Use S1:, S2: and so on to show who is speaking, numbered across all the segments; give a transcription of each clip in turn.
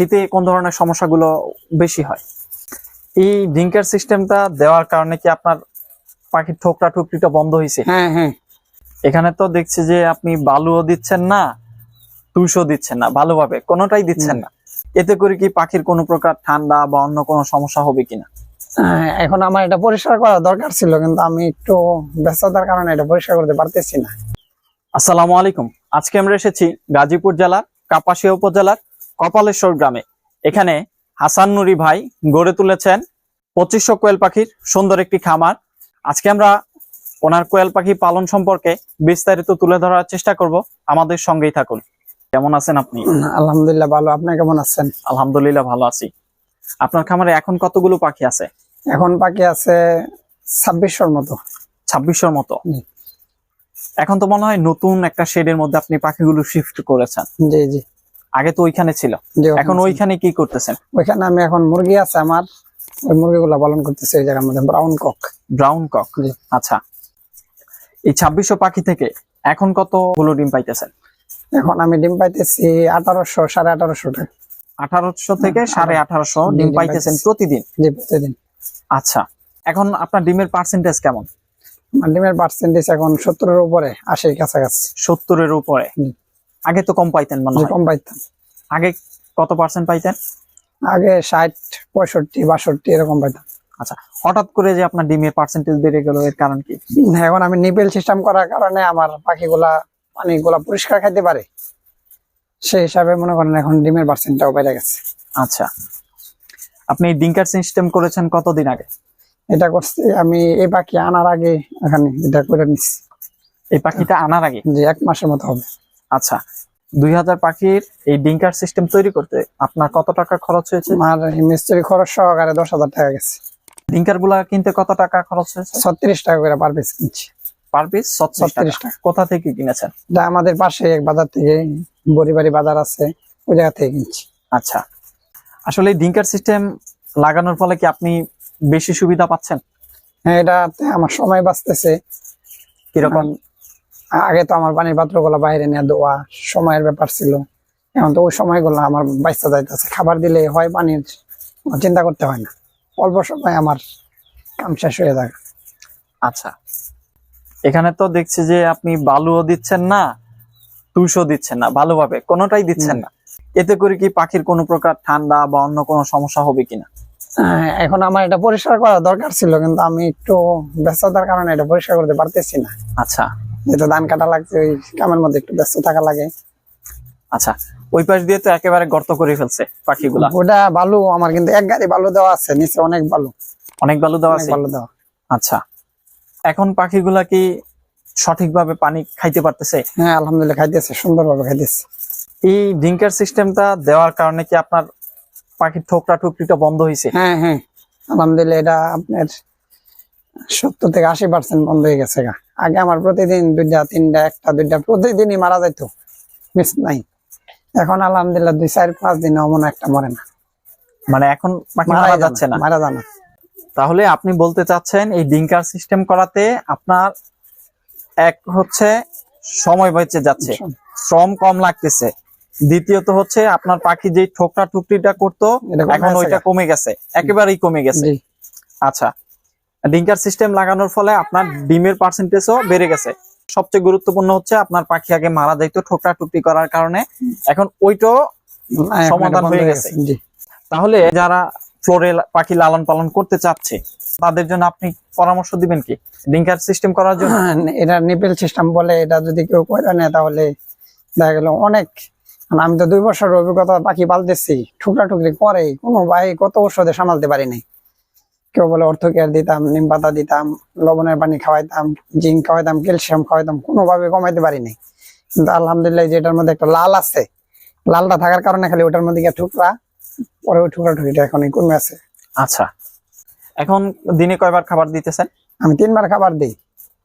S1: শীতে কোন ধরনের সমস্যাগুলো বেশি হয়? এই ডিঙ্কার সিস্টেমটা দেওয়ার কারণে কি আপনার পাখির ঠোকরা টুকরিটা বন্ধ হয়েছে
S2: হ্যাঁ হ্যাঁ।
S1: এখানে তো দেখছি যে আপনি বালুও দিচ্ছেন না তুষও দিচ্ছেন না ভালোভাবে কোনোটাই দিচ্ছেন না। এতে করে কি পাখির কোনো প্রকার ঠান্ডা বা অন্য কোনো সমস্যা হবে কিনা?
S2: হ্যাঁ, এখন আমার এটা পরিষ্কার করা দরকার ছিল কিন্তু আমি একটু ব্যস্ততার কারণে এটা পরিষ্কার করতে পারতেছি না।
S1: আসসালামু আলাইকুম। আজকে আমরা এসেছি গাজীপুর জেলার কাপাসিয়া উপজেলার কপালেশ্বর গ্রামে। এখানে হাসান নুরি ভাই গড়ে তুলেছেন পঁচিশশো কোয়েল পাখির সুন্দর একটি খামার। আজকে আমরা ওনার কোয়েল পাখি পালন সম্পর্কে বিস্তারিত তুলে ধরার চেষ্টা করব। আমাদের সঙ্গেই থাকুন। কেমন আছেন আপনি?
S2: আলহামদুলিল্লাহ ভালো। আপনি কেমন আছেন?
S1: আলহামদুলিল্লাহ ভালো আছি। আপনার খামারে এখন কতগুলো পাখি আছে?
S2: এখন পাখি আছে ছাব্বিশশোর মতো।
S1: ছাব্বিশশোর মতো। এখন তো মনে হয় নতুন একটা শেডের মধ্যে আপনি পাখিগুলো শিফট করেছেন।
S2: জি জি।
S1: আগে তো ওইখানে ছিল। এখন ওইখানে কি করতেছেন?
S2: ওইখানে আমি এখন মুরগি আছে আমার। ওই মুরগিগুলা পালন করতেছি ওই জায়গার মধ্যে ব্রাউন কক
S1: ব্রাউন কক আচ্ছা। এই ছাব্বিশশো পাখি থেকে এখন কত কতগুলো ডিম পাইতেছেন?
S2: এখন আমি ডিম পাইতেছি আঠারোশো সাড়ে আঠারোশো টাকা।
S1: আঠারোশো থেকে সাড়ে আঠারোশো ডিম পাইতেছেন প্রতিদিন?
S2: জি প্রতিদিন।
S1: আচ্ছা। এখন আপনার ডিমের পার্সেন্টেজ কেমন?
S2: ডিমের পার্সেন্টেজ এখন সত্তরের উপরে আশির কাছাকাছি।
S1: সত্তরের উপরে। আগে তো কম পাইতেন মনে হয়।
S2: কম পাইতাম।
S1: আগে কত পার্সেন্ট পাইতেন?
S2: আগে ষাট পঁয়ষট্টি বাষট্টি এরকম পাইতাম।
S1: আচ্ছা হঠাৎ করে যে আপনার ডিমের পার্সেন্টেজ বেড়ে গেল এর কারণ কি?
S2: এখন আমি নিপেল সিস্টেম করার কারণে আমার পাখিগুলা পানিগুলা পরিষ্কার খাইতে পারে। সেই হিসাবে মনে করেন এখন ডিমের পার্সেন্টটাও বেড়ে গেছে।
S1: আচ্ছা আপনি ডিঙ্কার সিস্টেম করেছেন কতদিন আগে?
S2: এটা করছি আমি এই পাখি আনার আগে এখানে এটা করে নিচ্ছি
S1: এই পাখিটা আনার আগে?
S2: যে এক মাসের মতো হবে।
S1: আচ্ছা দুই হাজার পাখির এই ডিঙ্কার সিস্টেম তৈরি করতে আপনার কত টাকা খরচ হয়েছে?
S2: মিস্ত্রি খরচ সহকারে দশ হাজার টাকা গেছে।
S1: ডিঙ্কারগুলা কিনতে কত টাকা খরচ হয়েছে?
S2: ছত্রিশ টাকা করে পার পিস কিনছি।
S1: পার পিস ছত্রিশ টাকা। কোথা থেকে কিনেছেন?
S2: এটা আমাদের পাশে এক বাজার থেকে বড়িবাড়ি বাজার আছে ওই জায়গা থেকে কিনছি।
S1: আচ্ছা আসলে ডিঙ্কার সিস্টেম লাগানোর ফলে কি আপনি বেশি সুবিধা পাচ্ছেন?
S2: হ্যাঁ এটাতে আমার সময় বাঁচতেছে।
S1: কীরকম?
S2: আগে তো আমার পানির পাত্রগুলো বাইরে নিয়ে দেওয়া সময়ের ব্যাপার ছিল। এখন তো ওই সময়গুলো আমার বাঁচতে যাইতেছে। খাবার দিলে হয় পানির চিন্তা করতে হয় না। অল্প সময় আমার কাম শেষ হয়ে যায়।
S1: আচ্ছা। এখানে তো দেখছি যে আপনি বালুও দিচ্ছেন না তুষও দিচ্ছেন না ভালোভাবে কোনোটাই দিচ্ছেন না। এতে করে কি পাখির কোনো প্রকার ঠান্ডা বা অন্য কোনো সমস্যা হবে কিনা?
S2: আহ, এখন আমার এটা পরিষ্কার করা দরকার ছিল কিন্তু আমি একটু ব্যস্ততার কারণে এটা পরিষ্কার করতে পারতেছি না।
S1: আচ্ছা।
S2: যেহেতু ধান কাটা লাগছে ওই কামের মধ্যে একটু ব্যস্ত থাকা লাগে।
S1: আচ্ছা ওই পাশ দিয়ে তো একেবারে গর্ত করে ফেলছে পাখিগুলা।
S2: ওটা বালু আমার কিন্তু এক গাড়ি বালু দেওয়া আছে নিচে অনেক বালু।
S1: অনেক বালু দেওয়া আছে?
S2: বালু দেওয়া।
S1: আচ্ছা এখন পাখিগুলা কি সঠিকভাবে পানি খাইতে পারতেছে?
S2: হ্যাঁ আলহামদুলিল্লাহ খাইতেছে সুন্দরভাবে খাইতেছে।
S1: এই ড্রিঙ্কার সিস্টেমটা দেওয়ার কারণে কি আপনার পাখির ঠোকরা টুকরিটা বন্ধ হয়েছে
S2: হ্যাঁ হ্যাঁ আলহামদুলিল্লাহ এটা আপনার সত্তর থেকে আশি পার্সেন্ট বন্ধ হয়ে গেছে গা। আগে আমার প্রতিদিন দুইটা তিনটা একটা দুইটা প্রতিদিনই মারা যাইতো। মিস নাই। এখন আলহামদুলিল্লাহ দুই চার পাঁচ দিন অমন একটা মরে না।
S1: মানে এখন
S2: মারা
S1: যাচ্ছে না।
S2: মারা যায় না।
S1: তাহলে আপনি বলতে চাচ্ছেন এই ডিঙ্কার সিস্টেম করাতে আপনার এক হচ্ছে সময় বেঁচে যাচ্ছে। শ্রম। কম লাগতেছে। দ্বিতীয়ত হচ্ছে আপনার পাখি যে ঠোকরা টুকরিটা করতো এখন ওইটা কমে গেছে। একেবারেই কমে গেছে। আচ্ছা ডিঙ্কার সিস্টেম লাগানোর ফলে আপনার ডিমের পার্সেন্টেজও বেড়ে গেছে। সবচেয়ে গুরুত্বপূর্ণ হচ্ছে আপনার পাখি আগে মারা যাইতো ঠোকরা টুকরি করার কারণে। এখন ওইটাও সমাধান হয়ে
S2: হয়ে
S1: গেছে। তাহলে যারা ফ্লোরে পাখি লালন পালন করতে চাচ্ছে তাদের জন্য আপনি পরামর্শ দিবেন কি? ডিঙ্কার সিস্টেম করার জন্য?
S2: হ্যাঁ, এটা নিপেল সিস্টেম বলে এটা যদি কেউ করে নেয় তাহলে দেখা গেল অনেক। মানে আমি তো দুই বছর অভিজ্ঞতা পাখি পালতেছি ঠুকরা টুকরি করে কোনো ভাই কত ওষুধে সামালতে পারি নাই কেউ বলে অর্থ কেয়ার দিতাম নিম পাতা দিতাম লবণের পানি খাওয়াইতাম জিঙ্ক খাওয়াইতাম ক্যালসিয়াম খাওয়াইতাম কোনোভাবে কমাইতে পারি নাই। কিন্তু আলহামদুলিল্লাহ যেটার মধ্যে একটা লাল আছে লালটা থাকার কারণে খালি ওটার মধ্যে ঠুকরা পরে ওই ঠুকরা টুকরিটা এখন কমে আছে।
S1: আচ্ছা। এখন দিনে কয়বার খাবার দিতেছেন?
S2: আমি তিনবার খাবার দিই।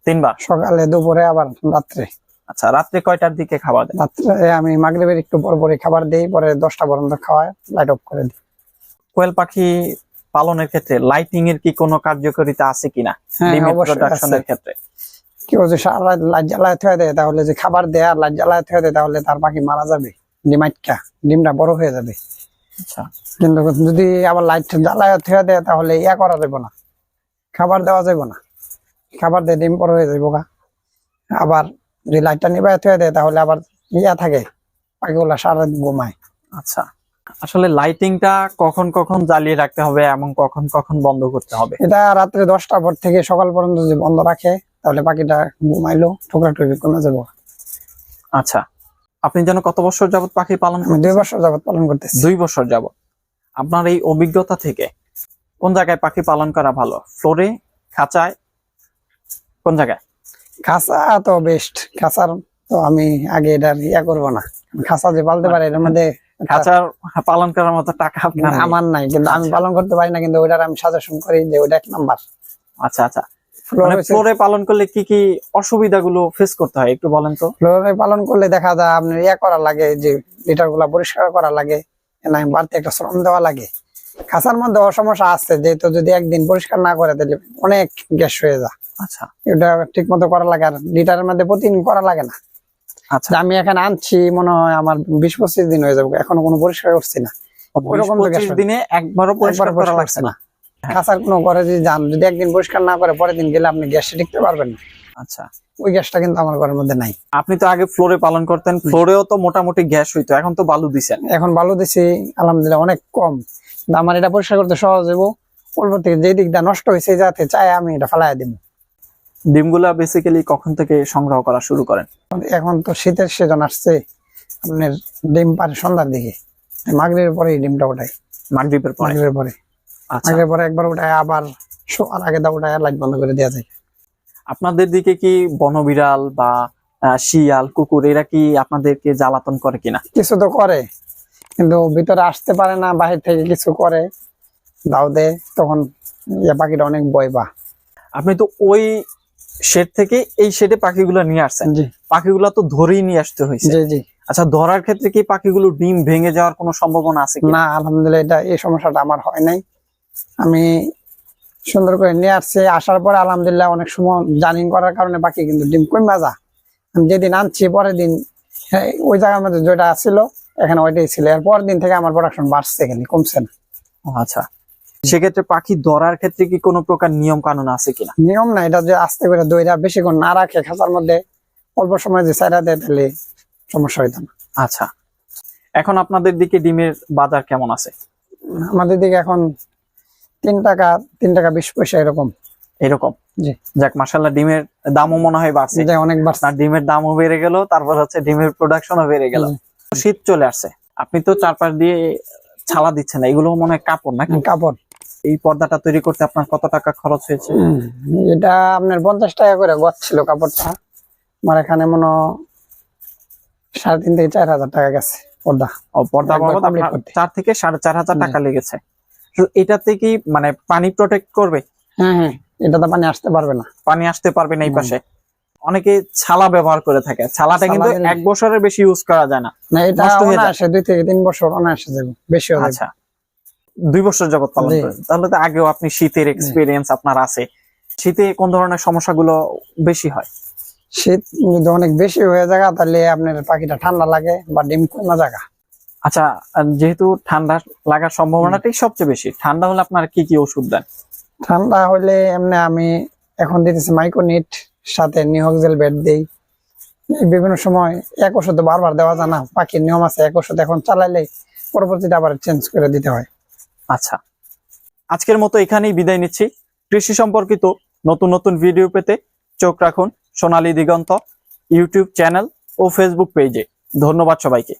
S1: তিনবার?
S2: সকালে দুপুরে আবার রাত্রে।
S1: আচ্ছা রাত্রে কয়টার দিকে খাবার দেন?
S2: রাত্রে আমি মাগরিবের একটু পর পরে খাবার দিই পরে দশটা পর্যন্ত খাওয়ায় লাইট অফ করে দিই।
S1: কোয়েল পাখি পালনের ক্ষেত্রে লাইটিং এর কি কোনো কার্যকারিতা আছে কিনা?
S2: হ্যাঁ,
S1: প্রোডাকশনের ক্ষেত্রে।
S2: কেউ সারা রাত লাইট জ্বালায় থয়ে দেয় তাহলে যে খাবার দেয় আর লাইট জ্বালায় থয়ে দেয় তাহলে তার পাখি মারা যাবে। ডিম আটকা ডিমটা বড় হয়ে যাবে।
S1: আচ্ছা।
S2: কিন্তু যদি আবার লাইট জ্বালায় থুয়া দেয় তাহলে ইয়া করা যাবে না। খাবার দেওয়া যাবে না। খাবার দিয়ে ডিম বড় হয়ে যাব গা। আবার যদি লাইটটা নিবায় থুয়া দেয় তাহলে আবার ইয়া থাকে পাখিগুলা সারাদিন ঘুমায়।
S1: আচ্ছা। আসলে লাইটিংটা কখন কখন জ্বালিয়ে রাখতে হবে এবং কখন কখন বন্ধ করতে হবে?
S2: এটা রাত্রে দশটা পর থেকে সকাল পর্যন্ত যদি বন্ধ রাখে তাহলে পাখিটা ঘুমাইলো ঠোকরা টুকরি কমে যাব।
S1: আচ্ছা আপনি যেন কত বছর যাবত পাখি পালন
S2: দুই বছর যাবত পালন করতেছি।
S1: দুই বছর যাবত আপনার এই অভিজ্ঞতা থেকে কোন জায়গায় পাখি পালন করা ভালো? ফ্লোরে খাঁচায়? কোন জায়গায়?
S2: খাঁচা তো বেস্ট খাঁচার তো আমি আগে এটা ইয়া করব না। খাঁচা যে পালতে পারে এটার মধ্যে
S1: খাঁচার পালন করার মতো টাকা আপনার
S2: আমার নাই কিন্তু আমি
S1: আচ্ছা।
S2: পালন করতে পারি না কিন্তু ওইটার আমি সাজেশন করি যে ওইটা এক নাম্বার
S1: আচ্ছা আচ্ছা। মানে ফ্লোরে পালন করলে কি কি অসুবিধাগুলো ফেস করতে হয় একটু বলেন তো?
S2: ফ্লোরে পালন করলে দেখা যায় আপনার ইয়া করা লাগে যে লিটারগুলা পরিষ্কার করা লাগে বাড়তি একটা শ্রম দেওয়া লাগে। খাঁচার মধ্যে সমস্যা আছে যেহেতু যদি একদিন পরিষ্কার না করে তাহলে অনেক গ্যাস হয়ে যায়।
S1: আচ্ছা।
S2: এটা ঠিক মতো করা লাগে আর লিটারের মধ্যে প্রতিদিন করা লাগে না।
S1: আচ্ছা
S2: আমি এখানে আনছি মনে হয় আমার বিশ পঁচিশ দিন হয়ে যাবে। এখনও কোনো পরিষ্কার করছি না। ওইরকম তো
S1: পঁচিশ
S2: গ্যাস।
S1: দিনে একবারও পরিষ্কার করা লাগছে না।
S2: না। কোনো ঘরে যদি যান যদি একদিন পরিষ্কার না করে পরের দিন গেলে আপনি গ্যাসে টিকতে পারবেন না।
S1: আচ্ছা।
S2: ওই গ্যাসটা কিন্তু আমার ঘরের মধ্যে নাই।
S1: আপনি তো আগে ফ্লোরে পালন করতেন ফ্লোরেও তো মোটামুটি গ্যাস হইতো এখন তো বালু দিছেন।
S2: এখন ভালো দিছি আলহামদুলিল্লাহ অনেক কম। আমার এটা পরিষ্কার করতে সহজ অল্প থেকে যে দিকটা নষ্ট হয়েছে যাতে চাই আমি এটা ফেলাই দিব।
S1: ডিমগুলা বেসিক্যালি কখন থেকে সংগ্রহ করা শুরু করেন?
S2: এখন তো শীতের সিজন আসছে আপনার ডিম পারে সন্ধ্যার দিকে। মাগরির পরে ডিমটা ওঠাই
S1: মাগরীবের পরে?
S2: পরে।
S1: আচ্ছা।
S2: পরে একবার ওঠায় আবার শোয়ার আগে দা ওঠায় লাইট বন্ধ করে দেওয়া যায়।
S1: আপনাদের দিকে কি বনবিড়াল বা শিয়াল কুকুর এরা কি আপনাদেরকে জ্বালাতন করে কিনা?
S2: কিছু তো করে কিন্তু ভিতরে আসতে পারে না বাহির থেকে কিছু করে দাও দে তখন পাখিটা অনেক বয় বা।
S1: আপনি তো ওই শেড থেকে এই শেডে পাখিগুলো নিয়ে আসছেন। পাখিগুলো তো ধরেই নিয়ে আসতে হয়েছে। আচ্ছা ধরার ক্ষেত্রে কি পাখিগুলো ডিম ভেঙে যাওয়ার কোনো সম্ভাবনা আছে
S2: না আলহামদুলিল্লাহ এটা এই সমস্যাটা আমার হয় নাই। আমি সুন্দর করে নিয়ে আসছি। আসার পরে আলহামদুলিল্লাহ অনেক সময় জানিং করার কারণে পাখি কিন্তু ডিম কমে যা। আমি যেদিন আনছি পরের দিন হ্যাঁ, ওই জায়গার মধ্যে যেটা ছিল এখানে ওইটাই ছিল। এর পরের দিন থেকে আমার প্রোডাকশন বাড়ছে এখানে কমছে না।
S1: ও, আচ্ছা। সেক্ষেত্রে পাখি ধরার ক্ষেত্রে কি কোনো প্রকার নিয়ম কানুন আছে কিনা?
S2: নিয়ম না এটা যে আস্তে করে দইটা বেশিক্ষণ না রাখে খাঁচার মধ্যে অল্প সময় যে চাইরা দেয় তাহলে সমস্যা হইতো না।
S1: আচ্ছা। এখন আপনাদের দিকে ডিমের বাজার কেমন আছে?
S2: আমাদের দিকে এখন তিন টাকা তিন টাকা বিশ পয়সা এরকম।
S1: এরকম? যাক মাসাল্লাহ ডিমের দামও মনে হয় বাড়ছে।
S2: অনেক বাড়ছে।
S1: ডিমের দামও বেড়ে গেল তারপর হচ্ছে ডিমের প্রোডাকশনও বেড়ে গেল। শীত চলে আসছে। আপনি তো চারপাশ দিয়ে ছালা দিচ্ছেন এগুলো মনে হয় কাপড় নাকি?
S2: কাপড়।
S1: এই পর্দাটা তৈরি করতে আপনার কত টাকা খরচ হয়েছে?
S2: এটা আপনার পঞ্চাশ টাকা করে গছ ছিল কাপড়টা। আমার এখানে মনে সাড়ে তিন থেকে চার হাজার টাকা গেছে পর্দা।
S1: ও পর্দা বাবদ
S2: complete
S1: আপনার
S2: করতে।
S1: চার থেকে সাড়ে চার হাজার টাকা লেগেছে। তো এটাতে কি মানে পানি প্রোটেক্ট করবে?
S2: হ্যাঁ হ্যাঁ এটা তো পানি আসতে পারবে না।
S1: পানি আসতে পারবে না এই পাশে। অনেকে ছালা ব্যবহার করে থাকে। ছালাটা কিন্তু এক বছরের বেশি ইউজ করা যায় না।
S2: এটা অনায়াসে দুই থেকে তিন বছর অনায়াসে যাবে বেশি
S1: আচ্ছা। দুই বছর যাবত পালন করেন। তাহলে তো আগেও আপনি শীতের এক্সপিরিয়েন্স আপনার আছে। শীতে কোন ধরনের সমস্যাগুলো বেশি হয়?
S2: শীত যদি অনেক বেশি হয়ে যায় তাহলে আপনার পাখিটা ঠান্ডা লাগে বা ডিম কমে জায়গা।
S1: আচ্ছা যেহেতু ঠান্ডা লাগার সম্ভাবনাটাই সবচেয়ে বেশি ঠান্ডা হলে আপনার কি কি ওষুধ দেন?
S2: ঠান্ডা হলে এমনি আমি এখন দিতেছি মাইক্রোনিট সাথে নিহক্সেল বেড দেই। বিভিন্ন সময় এক ওষুধ বারবার দেওয়া যায় না পাখির নিয়ম আছে এক ওষুধ এখন চালাইলে পরবর্তীতে আবার চেঞ্জ করে দিতে হয়।
S1: আচ্ছা। আজকের মতো এখানেই বিদায় নিচ্ছি। কৃষি সম্পর্কিত নতুন নতুন ভিডিও পেতে চোখ রাখুন সোনালী দিগন্ত ইউটিউব চ্যানেল ও ফেসবুক পেজে। ধন্যবাদ সবাইকে।